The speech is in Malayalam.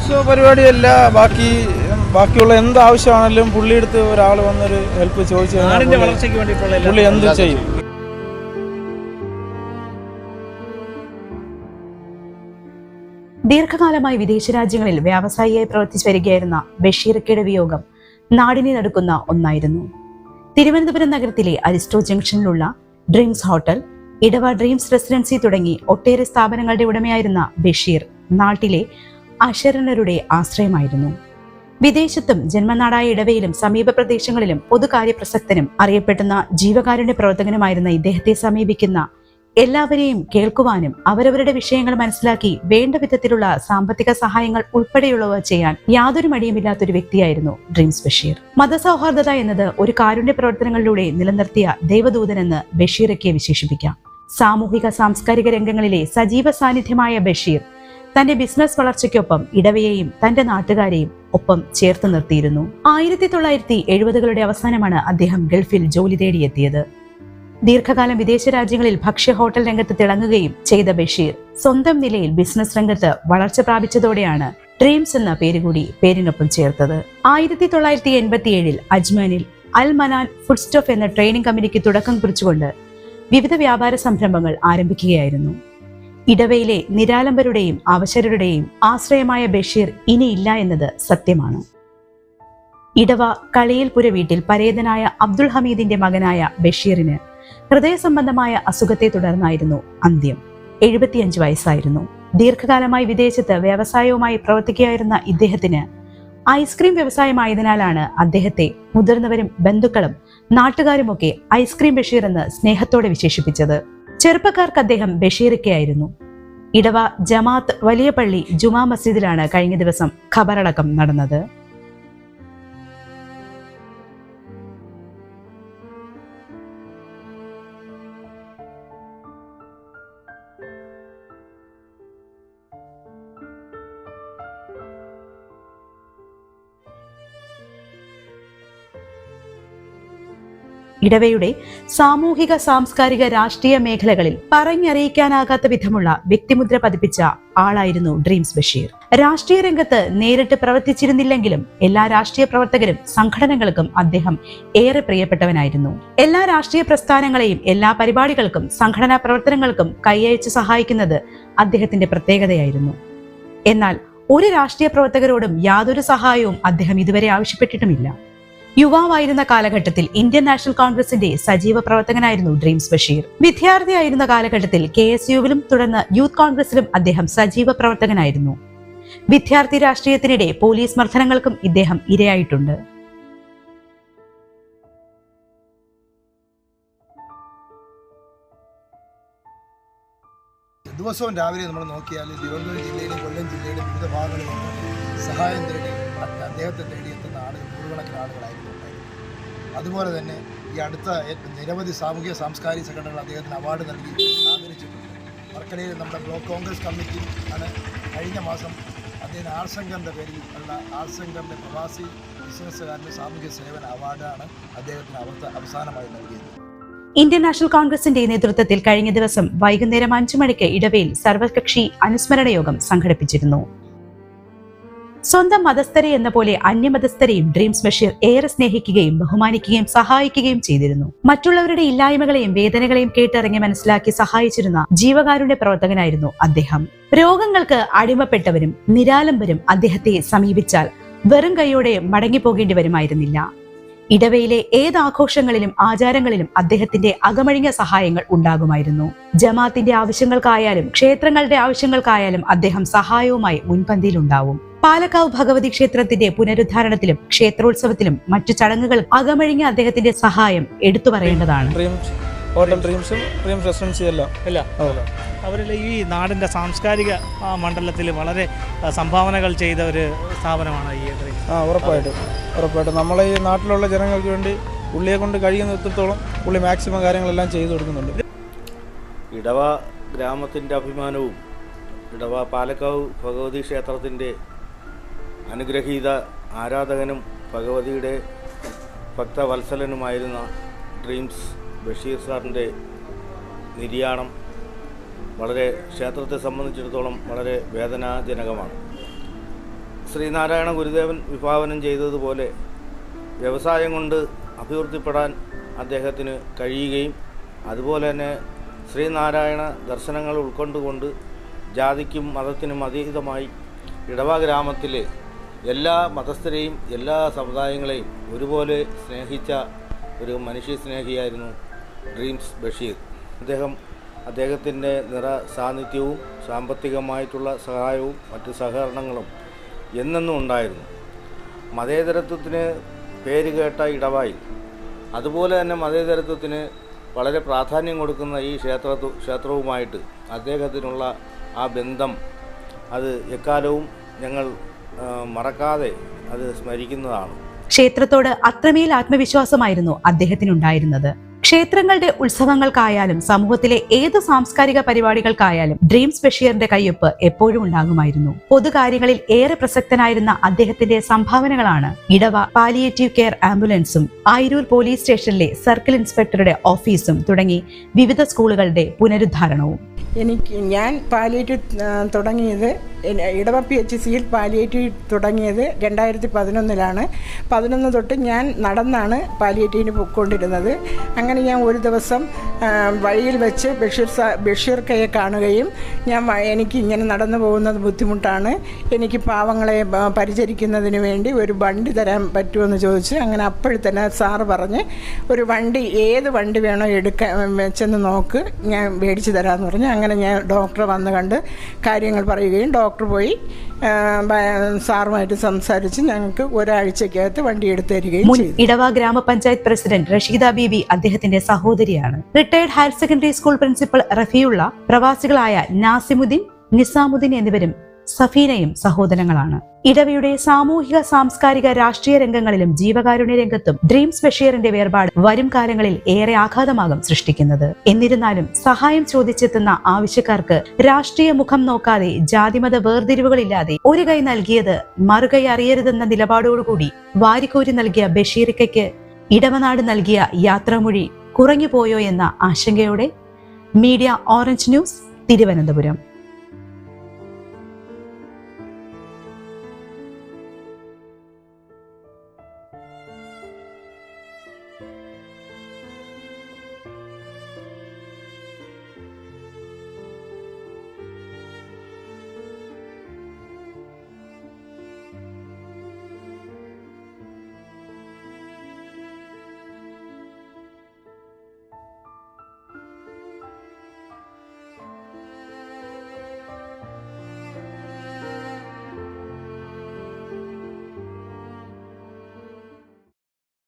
ഉത്സവ പരിപാടിയല്ല ബാക്കി ബാക്കിയുള്ള എന്ത് ആവശ്യമാണെങ്കിലും പുള്ളിയെടുത്ത് ഒരാൾ വന്നൊരു ഹെൽപ്പ് ചോദിച്ചു നാടിന്റെ പുള്ളി- എന്ത് ചെയ്യും. ദീർഘകാലമായി വിദേശ രാജ്യങ്ങളിൽ വ്യാവസായിയായി പ്രവർത്തിച്ചു വരികയായിരുന്ന ബഷീർക്കയുടെ വിയോഗം നാടിനെ നടുക്കുന്ന ഒന്നായിരുന്നു. തിരുവനന്തപുരം നഗരത്തിലെ Aristo ജംഗ്ഷനിലുള്ള Dreams hotel Edava Dreams residency തുടങ്ങി ഒട്ടേറെ സ്ഥാപനങ്ങളുടെ ഉടമയായിരുന്ന ബഷീർ നാട്ടിലെ അശരണരുടെ ആശ്രയമായിരുന്നു. വിദേശത്തും ജന്മനാടായ ഇടവയിലും സമീപ പ്രദേശങ്ങളിലും പൊതുകാര്യ പ്രസക്തനും അറിയപ്പെടുന്ന ജീവകാരുണ്യ പ്രവർത്തകനുമായിരുന്ന ഇദ്ദേഹത്തെ സമീപിക്കുന്ന എല്ലാവരെയും കേൾക്കുവാനും അവരവരുടെ വിഷയങ്ങൾ മനസ്സിലാക്കി വേണ്ട വിധത്തിലുള്ള സാമ്പത്തിക സഹായങ്ങൾ ഉൾപ്പെടെയുള്ളവ ചെയ്യാൻ യാതൊരു മടിയുമില്ലാത്തൊരു വ്യക്തിയായിരുന്നു ഡ്രീംസ് ബഷീർ. മതസൗഹാർദ്ദത എന്നത് ഒരു കാരുണ്യ പ്രവർത്തനങ്ങളിലൂടെ നിലനിർത്തിയ ദൈവദൂതനെന്ന് ബഷീറൊക്കെ വിശേഷിപ്പിക്കാം. സാമൂഹിക സാംസ്കാരിക രംഗങ്ങളിലെ സജീവ സാന്നിധ്യമായ ബഷീർ തന്റെ ബിസിനസ് വളർച്ചയ്ക്കൊപ്പം ഇടവയെയും തന്റെ നാട്ടുകാരെയും ഒപ്പം ചേർത്ത് നിർത്തിയിരുന്നു. ആയിരത്തി തൊള്ളായിരത്തി എഴുപതുകളുടെ അവസാനമാണ് അദ്ദേഹം ഗൾഫിൽ ജോലി തേടിയെത്തിയത്. ദീർഘകാലം വിദേശ രാജ്യങ്ങളിൽ ഭക്ഷ്യ ഹോട്ടൽ രംഗത്ത് തിളങ്ങുകയും ചെയ്ത ബഷീർ സ്വന്തം നിലയിൽ ബിസിനസ് രംഗത്ത് വളർച്ച പ്രാപിച്ചതോടെയാണ് ഡ്രീംസ് എന്ന പേരുകൂടി പേരിനൊപ്പം ചേർത്തത്. ആയിരത്തി തൊള്ളായിരത്തി എൺപത്തിയേഴിൽ അജ്മാനിൽ അൽ മനാൻ ഫുഡ് സ്റ്റോഫ് എന്ന ട്രെയിനിങ് കമ്പനിക്ക് തുടക്കം കുറിച്ചുകൊണ്ട് വിവിധ വ്യാപാര സംരംഭങ്ങൾ ആരംഭിക്കുകയായിരുന്നു. ഇടവയിലെ നിരാലംബരുടെയും അവശരുടെയും ആശ്രയമായ ബഷീർ ഇനിയില്ല എന്നത് സത്യമാണ്. ഇടവ കളിയൽപുര വീട്ടിൽ പരേതനായ അബ്ദുൾ ഹമീദിന്റെ മകനായ ബഷീറിന് ഹൃദയ സംബന്ധമായ അസുഖത്തെ തുടർന്നായിരുന്നു അന്ത്യം. എഴുപത്തിയഞ്ച് വയസ്സായിരുന്നു. ദീർഘകാലമായി വിദേശത്ത് വ്യവസായവുമായി പ്രവർത്തിക്കുകയായിരുന്ന ഇദ്ദേഹത്തിന് ഐസ്ക്രീം വ്യവസായമായതിനാലാണ് അദ്ദേഹത്തെ മുതിർന്നവരും ബന്ധുക്കളും നാട്ടുകാരുമൊക്കെ ഐസ്ക്രീം ബഷീർ എന്ന് സ്നേഹത്തോടെ വിശേഷിപ്പിച്ചത്. ചെറുപ്പക്കാർക്ക് അദ്ദേഹം ബഷീറിക്കയായിരുന്നു. ഇടവ ജമാത്ത് വലിയ പള്ളി ജുമാ മസ്ജിദിലാണ് കഴിഞ്ഞ ദിവസം ഖബറടക്കം നടന്നത്. ഇടവയുടെ സാമൂഹിക സാംസ്കാരിക രാഷ്ട്രീയ മേഖലകളിൽ പറഞ്ഞറിയിക്കാനാകാത്ത വിധമുള്ള വ്യക്തിമുദ്ര പതിപ്പിച്ച ആളായിരുന്നു ഡ്രീംസ് ബഷീർ. രാഷ്ട്രീയ രംഗത്ത് നേരിട്ട് പ്രവർത്തിച്ചിരുന്നില്ലെങ്കിലും എല്ലാ രാഷ്ട്രീയ പ്രവർത്തകരും സംഘടനകൾക്കും അദ്ദേഹം ഏറെ പ്രിയപ്പെട്ടവനായിരുന്നു. എല്ലാ രാഷ്ട്രീയ പ്രസ്ഥാനങ്ങളെയും എല്ലാ പരിപാടികൾക്കും സംഘടനാ പ്രവർത്തനങ്ങൾക്കും കൈയയച്ച് സഹായിക്കുന്നത് അദ്ദേഹത്തിന്റെ പ്രത്യേകതയായിരുന്നു. എന്നാൽ ഒരു രാഷ്ട്രീയ പ്രവർത്തകരോടും യാതൊരു സഹായവും അദ്ദേഹം ഇതുവരെ ആവശ്യപ്പെട്ടിട്ടുമില്ല. യുവാവായിരുന്ന കാലഘട്ടത്തിൽ ഇന്ത്യൻ നാഷണൽ കോൺഗ്രസിന്റെ സജീവ പ്രവർത്തകനായിരുന്നു ഡ്രീംസ് ബഷീർ. വിദ്യാർത്ഥിയായിരുന്ന കാലഘട്ടത്തിൽ കെ എസ് യുവിലും തുടർന്ന് യൂത്ത് കോൺഗ്രസിലും അദ്ദേഹം സജീവ പ്രവർത്തകനായിരുന്നു. വിദ്യാർത്ഥി രാഷ്ട്രീയത്തിനിടെ പോലീസ് മർദ്ദനങ്ങൾക്കും ഇദ്ദേഹം ഇരയായിട്ടുണ്ട്. ദിവസവും രാവിലെ നമ്മൾ നോക്കിയാൽ തിരുവനന്തപുരം ജില്ലയിലും കൊല്ലം ജില്ലയിലും വിവിധ ഭാഗങ്ങളിൽ സഹായം തേടി അദ്ദേഹത്തെ തേടിയെത്തുന്ന ആളുകൾ നൂറുകണക്കിന് ആളുകളായിരുന്നു അതുപോലെ തന്നെ ഈ അടുത്ത നിരവധി സാമൂഹ്യ സാംസ്കാരിക സംഘടനകൾ അദ്ദേഹത്തിന് അവാർഡ് നൽകി ആദരിച്ചിട്ടുണ്ട്. വർക്കലയിൽ നമ്മുടെ ബ്ലോക്ക് കോൺഗ്രസ് കമ്മിറ്റി ആണ് കഴിഞ്ഞ മാസം അദ്ദേഹം ആർസംഘറിന്റെ പേരിൽ ഉള്ള ആർസംഘറിന്റെ പ്രവാസി ബിസിനസ്സുകാരന്റെ സാമൂഹ്യ സേവന അവാർഡാണ് അദ്ദേഹത്തിന് അവർക്ക് അവസാനമായി നൽകിയത്. ഇന്ത്യൻ നാഷണൽ കോൺഗ്രസിന്റെ നേതൃത്വത്തിൽ കഴിഞ്ഞ ദിവസം വൈകുന്നേരം അഞ്ചു മണിക്ക് ഇടവേൽ സർവകക്ഷി അനുസ്മരണ യോഗം സംഘടിപ്പിച്ചിരുന്നു. സ്വന്തം മതസ്ഥരെ എന്ന പോലെ അന്യമതസ്ഥരെയും ഡ്രീംസ് ബഷീർ ഏറെ സ്നേഹിക്കുകയും ബഹുമാനിക്കുകയും സഹായിക്കുകയും ചെയ്തിരുന്നു. മറ്റുള്ളവരുടെ ഇല്ലായ്മകളെയും വേദനകളെയും കേട്ടിറങ്ങി മനസ്സിലാക്കി സഹായിച്ചിരുന്ന ജീവകാരുടെ പ്രവർത്തകനായിരുന്നു അദ്ദേഹം. രോഗങ്ങൾക്ക് അടിമപ്പെട്ടവരും നിരാലംബരും അദ്ദേഹത്തെ സമീപിച്ചാൽ വെറും കൈയോടെ മടങ്ങിപ്പോകേണ്ടി വരുമായിരുന്നില്ല. ഇടവയിലെ ഏത് ആഘോഷങ്ങളിലും ആചാരങ്ങളിലും അദ്ദേഹത്തിന്റെ അകമഴിഞ്ഞ സഹായങ്ങൾ ഉണ്ടാകുമായിരുന്നു. ജമാത്തിന്റെ ആവശ്യങ്ങൾക്കായാലും ക്ഷേത്രങ്ങളുടെ ആവശ്യങ്ങൾക്കായാലും അദ്ദേഹം സഹായവുമായി മുൻപന്തിയിലുണ്ടാവും. പാലക്കാവ് ഭഗവതി ക്ഷേത്രത്തിന്റെ പുനരുദ്ധാരണത്തിലും ക്ഷേത്രോത്സവത്തിലും മറ്റു ചടങ്ങുകൾ അകമഴിഞ്ഞ അദ്ദേഹത്തിന്റെ സഹായം എടുത്തു പറയേണ്ടതാണ്. ഡ്രീംസ് ഹോട്ടൽ ഡ്രീംസും ഡ്രീംസ് റെസിഡൻസി എല്ലാം. അല്ല അതെ. അവരിൽ ഈ നാടിന്റെ സാംസ്കാരിക മണ്ഡലത്തിൽ വളരെ സംഭാവനകൾ ചെയ്ത ഒരു സ്ഥാപനമാണ് ഈ ആ ഉറപ്പായിട്ടും. ഉറപ്പായിട്ടും. നമ്മളെ ഈ നാട്ടിലുള്ള ജനങ്ങൾക്ക് വേണ്ടി പുള്ളിയെ കൊണ്ട് കഴിയുന്നിടത്തോളം പുള്ളി മാക്സിമം കാര്യങ്ങളെല്ലാം ചെയ്തു കൊടുക്കുന്നുണ്ട്. ഇടവ ഗ്രാമത്തിന്റെ അഭിമാനവും ഇടവ പാലക്കാവ് ഭഗവതി ക്ഷേത്രത്തിന്റെ അനുഗ്രഹീത ആരാധകനും ഭഗവതിയുടെ ഭക്തവത്സലനുമായിരുന്ന ഡ്രീംസ് ബഷീർ സാറിന്റെ നിര്യാണം വളരെ ക്ഷേത്രത്തെ സംബന്ധിച്ചിടത്തോളം വളരെ വേദനാജനകമാണ്. ശ്രീനാരായണ ഗുരുദേവൻ വിഭാവനം ചെയ്തതുപോലെ വ്യവസായം കൊണ്ട് അഭിവൃദ്ധിപ്പെടാൻ അദ്ദേഹത്തിന് കഴിയുകയും അതുപോലെ തന്നെ ശ്രീനാരായണ ദർശനങ്ങൾ ഉൾക്കൊണ്ടുകൊണ്ട് ജാതിക്കും മതത്തിനും അതീതമായി ഇടവ ഗ്രാമത്തിലെ എല്ലാ മതസ്ഥരെയും എല്ലാ സമുദായങ്ങളെയും ഒരുപോലെ സ്നേഹിച്ച ഒരു മനുഷ്യ സ്നേഹിയായിരുന്നു ഡ്രീംസ് ബഷീർ. അദ്ദേഹം അദ്ദേഹത്തിന്റെ നിറ സാന്നിധ്യവും സാമ്പത്തികമായിട്ടുള്ള സഹായവും മറ്റ് സഹകരണങ്ങളും എന്നെന്നും ഉണ്ടായിരുന്നു. മതേതരത്വത്തിന് പേര് കേട്ട ഇടവായി. അതുപോലെ തന്നെ മതേതരത്വത്തിന് വളരെ പ്രാധാന്യം കൊടുക്കുന്ന ഈ ക്ഷേത്ര ക്ഷേത്രവുമായിട്ട് അദ്ദേഹത്തിനുള്ള ആ ബന്ധം അത് എക്കാലവും ഞങ്ങൾ മറക്കാതെ അത് സ്മരിക്കുന്നതാണ്. ക്ഷേത്രത്തോട് അത്രമേൽ ആത്മവിശ്വാസമായിരുന്നു അദ്ദേഹത്തിനുണ്ടായിരുന്നത്. ക്ഷേത്രങ്ങളുടെ ഉത്സവങ്ങൾക്കായാലും സമൂഹത്തിലെ ഏത് സാംസ്കാരിക പരിപാടികൾക്കായാലും ഡ്രീംസ് ബഷീറിന്റെ കയ്യൊപ്പ് എപ്പോഴും ഉണ്ടാകുമായിരുന്നു. പൊതുകാര്യങ്ങളിൽ ഏറെ പ്രസക്തനായിരുന്ന അദ്ദേഹത്തിന്റെ സംഭാവനകളാണ് ഇടവ പാലിയേറ്റീവ് കെയർ ആംബുലൻസും ആയിരൂർ പോലീസ് സ്റ്റേഷനിലെ സർക്കിൾ ഇൻസ്പെക്ടറുടെ ഓഫീസും തുടങ്ങി വിവിധ സ്കൂളുകളുടെ പുനരുദ്ധാരണവും. എനിക്ക് ഞാൻ പാലിയേറ്റീവ് തുടങ്ങിയത് ഇടവ പി എച്ച് സിയിൽ പാലിയേറ്റീവ് തുടങ്ങിയത് രണ്ടായിരത്തി പതിനൊന്നിലാണ്. പതിനൊന്ന് തൊട്ട് ഞാൻ നടന്നാണ് പാലിയേറ്റീവിന് പൊയ്ക്കൊണ്ടിരുന്നത് അങ്ങനെ ഞാൻ ഒരു ദിവസം വഴിയിൽ വെച്ച് ബഷീർ സാ ബഷീർ കയെ കാണുകയും ഞാൻ എനിക്ക് ഇങ്ങനെ നടന്നു പോകുന്നത് ബുദ്ധിമുട്ടാണ്. എനിക്ക് പാവങ്ങളെ പരിചരിക്കുന്നതിന് വേണ്ടി ഒരു വണ്ടി തരാൻ പറ്റുമെന്ന് ചോദിച്ചു അങ്ങനെ അപ്പോഴത്തന്നെ തന്നെ സാറ് പറഞ്ഞ് ഒരു വണ്ടി ഏത് വണ്ടി വേണോ എടുക്കാൻ വെച്ചെന്ന് നോക്ക് ഞാൻ മേടിച്ച് തരാമെന്ന് പറഞ്ഞു. അങ്ങനെ ഞാൻ ഡോക്ടറെ വന്ന് കണ്ട് കാര്യങ്ങൾ പറയുകയും ഡോക്ടർ പോയി സാറുമായിട്ട് സംസാരിച്ച് ഞങ്ങൾക്ക് ഒരാഴ്ചക്കകത്ത് വണ്ടി എടുത്തു തരികയും ഇടവ ഗ്രാമപഞ്ചായത്ത് പ്രസിഡന്റ് റഷീദ ബീബി അദ്ദേഹത്തിന്റെ സഹോദരിയാണ്. Retired higher secondary school principal Rafiulla പ്രവാസികളായ Nasimuddin Nizamuddin എന്നിവരും സഫീനയും സഹോദരങ്ങളാണ്. ഇടവയുടെ സാമൂഹിക സാംസ്കാരിക രാഷ്ട്രീയ രംഗങ്ങളിലും ജീവകാരുണ്യ രംഗത്തും ഡ്രീംസ് ബഷീറിന്റെ വേർപാട് വരും കാലങ്ങളിൽ ഏറെ ആഘാതമാകും സൃഷ്ടിക്കുന്നത്. എന്നിരുന്നാലും സഹായം ചോദിച്ചെത്തുന്ന ആവശ്യക്കാർക്ക് രാഷ്ട്രീയ മുഖം നോക്കാതെ ജാതിമത വേർതിരിവുകളില്ലാതെ ഒരു കൈ നൽകിയത് മറുകൈ അറിയരുതെന്ന നിലപാടോടുകൂടി വാരിക്കോരി നൽകിയ ബഷീറിക്കയ്ക്ക് ഇടവനാട് നൽകിയ യാത്രാമൊഴി കുറഞ്ഞുപോയോ എന്ന ആശങ്കയോടെ മീഡിയ ഓറഞ്ച് ന്യൂസ് തിരുവനന്തപുരം.